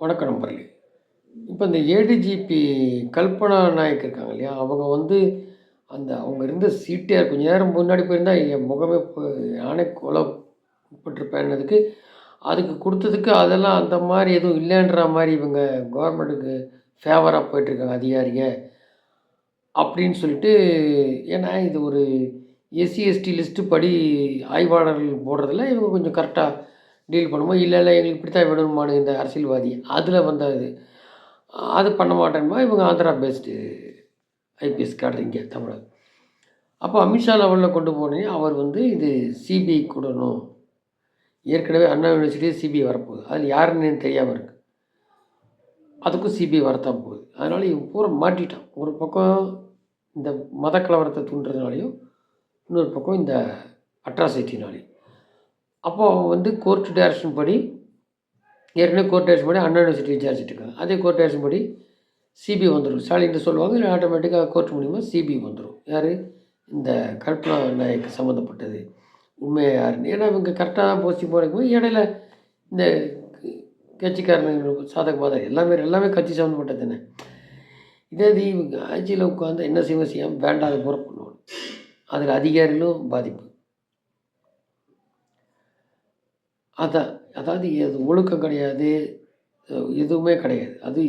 வணக்கம் நம்பர்லி இப்போ இந்த ஏடிஜிபி கல்பனா நாயக் இருக்காங்க இல்லையா? அவங்க வந்து அந்த அவங்க இருந்த சீட்டே கொஞ்ச நேரம் முன்னாடி போயிருந்தா என் முகமே நானே கொலப்பட்டிருப்பேன்னதுக்கு அதுக்கு கொடுத்ததுக்கு அதெல்லாம் அந்த மாதிரி எதுவும் இல்லைன்ற மாதிரி இவங்க கவர்மெண்ட்டுக்கு ஃபேவராக போயிட்டுருக்காங்க அதிகாரிங்க. அப்படின்னு சொல்லிட்டு ஏன்னா இது ஒரு எஸ்சி எஸ்டி லிஸ்ட்டு படி ஆய்வாளர்கள் போடுறதுல இவங்க கொஞ்சம் கரெக்டாக டீல் பண்ணும்போது இல்லை இல்லை எங்களுக்கு இப்படி தான் விடணுமானு இந்த அரசியல்வாதி அதில் வந்த இது. அது பண்ண மாட்டேன்மா இவங்க ஆந்திரா பேஸ்டு ஐபிஎஸ் கார்டு இங்கே தமிழக அப்போ அமித்ஷா லெவலில் கொண்டு போனே அவர் வந்து இது சிபிஐ கூடணும். ஏற்கனவே அண்ணா யூனிவர்சிட்டியே சிபிஐ வரப்போகுது. அதில் யாருன்னு தெரியாமல் இருக்குது அதுக்கும் சிபிஐ வரத்தான் போகுது. அதனால் இவன் பூரா மாட்டிட்டான். ஒரு பக்கம் இந்த மத கலவரத்தை தூண்டுறதுனாலையும் இன்னொரு பக்கம் இந்த அட்ராசிட்டினாலையும் அப்போ அவன் வந்து கோர்ட் டேரக்ஷன் படி ஏற்கனவே கோர்ட் டேரக்ஷன் படி அண்ணா யூனிவர்சிட்டி விசாரிச்சுட்டு இருக்காங்க அதே கோர்ட் டேரக்ஷன் படி சிபிஐ வந்துடும் ஸ்டாலின் சொல்லுவாங்க இல்லை ஆட்டோமேட்டிக்காக கோர்ட் மூலிமா சிபிஐ வந்துடும் யார்? இந்த கல்பனா நாயக் சம்மந்தப்பட்டது உண்மையாக யாருன்னு. ஏன்னா இவங்க கரெக்டாக தான் போஸ்டிங் போகிறதுக்கு இடையில இந்த கட்சிக்காரன் சாதகமாக தான் எல்லாமே எல்லாமே கட்சி சம்மந்தப்பட்டது தானே. இதே இவங்க ஆட்சியில் உட்காந்து என்ன செய்வோம் செய்யாமல் வேண்டாத போகிற பண்ணுவாங்க. அதில் அதிகாரிகளும் பாதிப்பு. அதான் அதாவது அது ஒழுக்கம் கிடையாது எதுவுமே கிடையாது. அது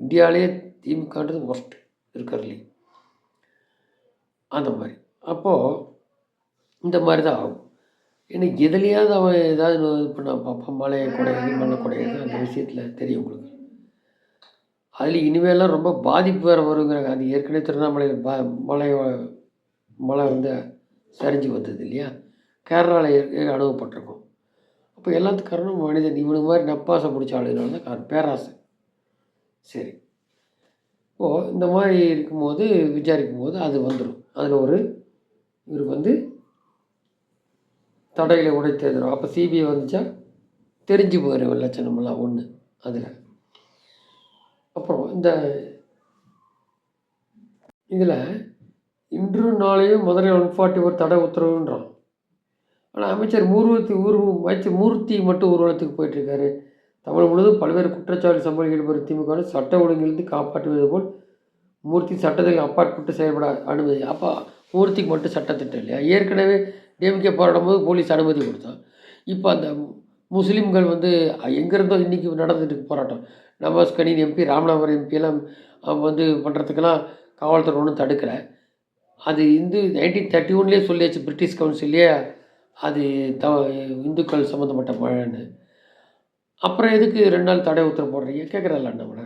இந்தியாவிலே திமுகன்றது ஒஸ்ட் இருக்கிறதுலையும் அந்த மாதிரி. அப்போது இந்த மாதிரி தான் ஆகும். ஏன்னா எதுலையாவது அவன் ஏதாவது இது பண்ண பார்ப்பான் மழையை குடையாது மண்ணை குடையாது அந்த விஷயத்தில் தெரியும் உங்களுக்கு. அதில் இனிமேலாம் ரொம்ப பாதிப்பு வேறு வருங்கிறாங்க. அது ஏற்கனவே திருவண்ணாமலையில் பா மழை மழை வந்து சரிஞ்சு வந்தது இல்லையா? கேரளாவில் அனுபவப்பட்டிருக்கும். அப்போ எல்லாத்துக்கும் காரணம் மனிதன். இவனுக்கு மாதிரி நப்பாசை பிடிச்ச ஆளுனால தான் காரணம். பேராசை. சரி. இப்போது இந்த மாதிரி இருக்கும்போது விசாரிக்கும் போது அது வந்துடும் அதில் ஒரு இவருக்கு வந்து தடைகளை உடைத்து எழுதுறோம் அப்போ சிபிஐ வந்துச்சா? தெரிஞ்சு போயிடும் லட்சணமெல்லாம் ஒன்று அதில். அப்புறம் இந்த இதில் இன்று நாளையும் மதுரை ஒன் ஃபார்ட்டி ஒரு தடை உத்தரவுன்றான். ஆனால் அமைச்சர் ஊர்வலத்தை ஊர் அமைச்சர் மூர்த்தி மட்டும் ஊர்வலத்துக்கு போயிட்டுருக்காரு. தமிழ் முழுவதும் பல்வேறு குற்றச்சாட்டு சம்பவங்கள் ஈடுபடும் திமுக சட்ட ஒழுங்கிலிருந்து காப்பாற்றுவது போல் மூர்த்தி சட்டத்தில் அப்பாற்பட்டு செயல்பட அனுமதி அப்போ மூர்த்திக்கு மட்டும் சட்டத்திட்டம் இல்லையா? ஏற்கனவே டிஎம்கே போராடும் போது போலீஸ் அனுமதி கொடுத்தான் இப்போ அந்த முஸ்லீம்கள் வந்து எங்கேருந்தோ இன்றைக்கி நடந்துட்டு போராட்டம். நவாஸ் கனீன் எம்பி ராமநாதபுரம் எம்பியெல்லாம் அவங்க வந்து பண்ணுறதுக்கெல்லாம் காவல்துறை ஒன்றும் தடுக்கலை. அது இந்து நைன்டீன் தேர்ட்டி ஒன்லேயே சொல்லியாச்சு பிரிட்டிஷ் கவுன்சிலே அது த இந்துக்கள் சம்மந்தப்பட்ட மழைன்னு அப்புறம் எதுக்கு ரெண்டு நாள் தடை உத்தரவு போடுறீங்க? கேட்குறல்ல நம்மளை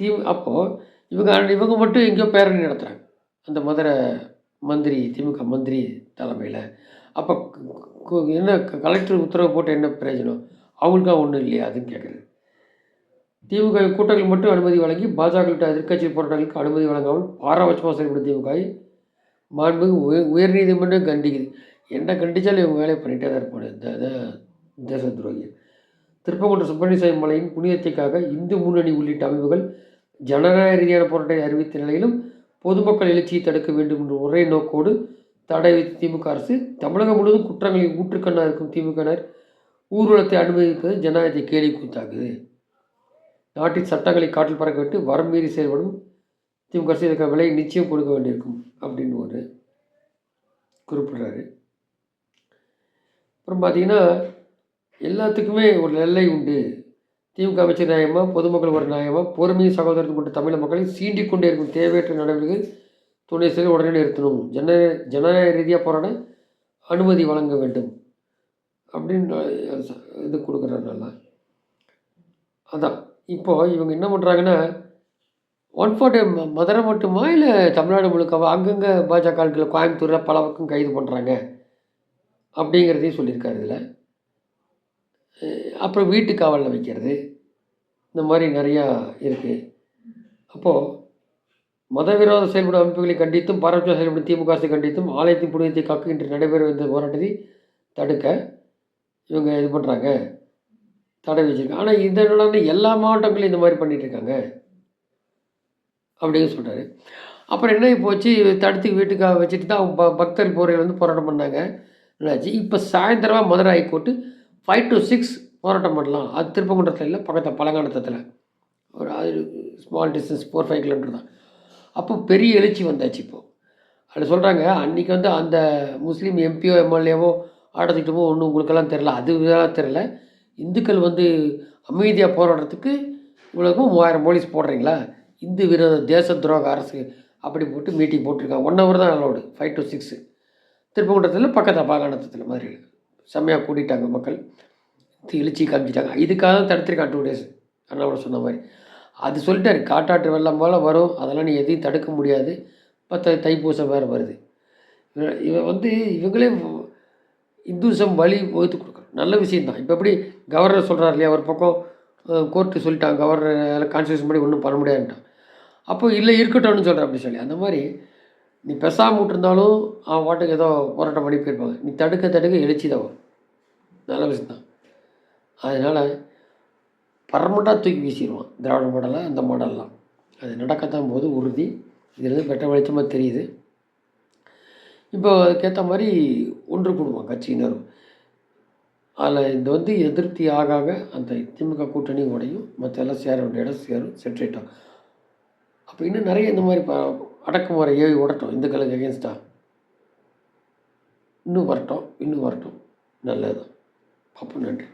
தீ அப்போது இவங்க இவங்க மட்டும் எங்கேயோ பேரணி நடத்துகிறாங்க அந்த மதுரை மந்திரி திமுக மந்திரி தலைமையில். அப்போ என்ன கலெக்டர் உத்தரவு போட்டு என்ன பிரயோஜனம்? அவங்களுக்கா ஒன்றும் இல்லையா? அதுன்னு கேட்குறது திமுக கூட்டங்கள் மட்டும் அனுமதி வழங்கி பாஜக எதிர்க்கட்சி போராட்டங்களுக்கு அனுமதி வழங்காமல் பாரபட்சமாக செயல்படும் திமுக மாண்புமிகு உயர் உயர்நீதிமன்றம் கண்டிக்குது. என்ன கண்டித்தாலும் இவங்க வேலையை பண்ணிகிட்டே தான் இருப்பாங்க. இந்த தேச துரோகி திருப்பங்குன்ற சுப்பிரமணிய மலையின் புனிதத்தைக்காக இந்து முன்னணி உள்ளிட்ட அமைப்புகள் ஜனநாயக ரீதியான போராட்டத்தை அறிவித்த நிலையிலும் பொதுமக்கள் எழுச்சியை தடுக்க வேண்டும் என்ற ஒரே நோக்கோடு தடை வைத்த திமுக அரசு தமிழகம் முழுவதும் குற்றங்களில் ஊற்றுக்கண்ணாக இருக்கும் திமுகவினர் ஊர்வலத்தை அனுமதிப்பது ஜனநாயகத்தை கேலி கூத்தாக்குது. நாட்டின் சட்டங்களை காட்டில் பறக்க விட்டு வரம் மீறி செயல்படும் திமுக அரசு இதற்கான விலை நிச்சயம் கொடுக்க வேண்டியிருக்கும் அப்படின்னு ஒரு குறிப்பிடுறாரு. அப்புறம் பார்த்தீங்கன்னா எல்லாத்துக்குமே ஒரு எல்லை உண்டு. திமுக அமைச்சர் நியாயமாக பொதுமக்கள் ஒரு நியாயமாக பொறுமை சகோதரத்துவம் கொண்ட தமிழக மக்களை சீண்டிக் கொண்டே இருக்கும் தேவையற்ற நடவடிக்கை துணை செயல் உடனே நிறுத்தணும். ஜன ஜனநாயக ரீதியாக போராட அனுமதி வழங்க வேண்டும். அப்படின்னு இது கொடுக்குறதுனால அதான். இப்போது இவங்க என்ன பண்ணுறாங்கன்னா ஒன் ஃபார்ட்டி மதுரை மட்டுமா இல்லை தமிழ்நாடு முழுக்கவா? அங்கங்கே பாஜக ஆட்களை கோயம்புத்தூரில் பல பக்கம் கைது பண்ணுறாங்க அப்படிங்கிறதையும் சொல்லியிருக்காரு இதில். அப்புறம் வீட்டு காவலில் வைக்கிறது. இந்த மாதிரி நிறையா இருக்குது அப்போது மதவிரோத செயல்படும் அமைப்புகளை கண்டித்தும் பாரபட்சம் செயல்படும் திமுக அரசை கண்டித்தும் ஆலயத்தின் புனிதத்தை காக்க இன்று நடைபெற இந்த போராட்டத்தை தடுக்க இவங்க இது பண்ணுறாங்க தடை வச்சுருக்காங்க ஆனால் இந்த எல்லா மாவட்டங்களையும் இந்த மாதிரி பண்ணிகிட்ருக்காங்க அப்படின்னு சொல்கிறாரு அப்புறம் என்ன போச்சு? தடுத்து வீட்டுக்காக வச்சுட்டு தான் ப பக்தர் போரையில் வந்து போராட்டம் பண்ணாங்க. என்னாச்சு இப்போ சாயந்தரமாக Madurai high court five to six போராட்டம் பண்ணலாம். அது திருப்பங்குன்றத்தில் இல்லை பக்கத்தில் பழங்கானத்தத்தில். ஒரு அது small distance four five kilometre தான். அப்போ பெரிய எழுச்சி வந்தாச்சு இப்போது அதில் சொல்கிறாங்க அன்றைக்கி வந்து அந்த முஸ்லீம் எம்பியோ எம்எல்ஏவோ ஆடத்திட்டமோ ஒன்றும் உங்களுக்கெல்லாம் தெரில அது இதெல்லாம் தெரில இந்துக்கள் வந்து அமைதியாக போராடுறதுக்கு இவ்வளோக்கும் மூவாயிரம் போலீஸ் போடுறீங்களா? இந்து விரோத தேச துரோக அரசு அப்படி போட்டு மீட்டிங் போட்டிருக்காங்க. ஒன் ஹவர் தான் அலோடு ஃபைவ் டு சிக்ஸு திருப்பங்குன்றத்தில் பக்கத்தில் பாகாணத்தில் மாதிரி செம்மையாக கூட்டிட்டாங்க மக்கள். இழுச்சி காமிச்சிட்டாங்க. இதுக்காக தான் தடுத்திருக்கான் டூ டேஸ் அண்ணாவோட சொன்ன மாதிரி. அது சொல்லிட்டாரு காட்டாற்று வெள்ளம் போல் வரும். அதெல்லாம் நீ எதையும் தடுக்க முடியாது. பத்த தைப்பூசம் வேறு வருது. இவன் வந்து இவங்களே இந்துசம் வழி வகுத்து கொடுக்குறோம் நல்ல விஷயந்தான் இப்போ எப்படி கவர்னர் சொல்கிறார் இல்லையா ஒரு பக்கம் கோர்ட்டு சொல்லிட்டான் கவர்னர் கான்ஸ்டியூஷன் படி ஒன்றும் பண்ண முடியாதுன்ட்டான். அப்போ இல்லை இருக்கட்டும்னு சொல்கிறேன் அப்படின்னு சொல்லி. அந்த மாதிரி நீ பெசாமல் விட்டுருந்தாலும் அவன் பாட்டுக்கு ஏதோ போராட்டம் பண்ணி போயிருப்பாங்க. நீ தடுக்க தடுக்க எழுச்சி தான் நல்ல நல்ல விஷயந்தான் அதனால் பர்மனெண்ட்டாக தூக்கி வீசிடுவான் திராவிட மாடலாக அந்த மாடல்லாம். அது நடக்கத்தான் போது உறுதி. இதுலேருந்து பெட்ட வெளிச்சமாக தெரியுது. இப்போ அதுக்கேற்ற மாதிரி ஒன்று கூடுவான் கட்சியினரும். அதில் இது வந்து எதிர்த்தி ஆக ஆக அந்த திமுக கூட்டணி உடையும். மற்ற எல்லாம் சேர வேண்டிய இடம் சேரும் செட்ரேட்டாக அப்போ இன்னும் நிறைய இந்த மாதிரி ப அடக்குமுறை ஏவி ஓடட்டும் இந்துக்களுக்கு அகேன்ஸ்டாக இன்னும் வரட்டும் இன்னும் வரட்டும். நல்லது அப்போ நன்றி.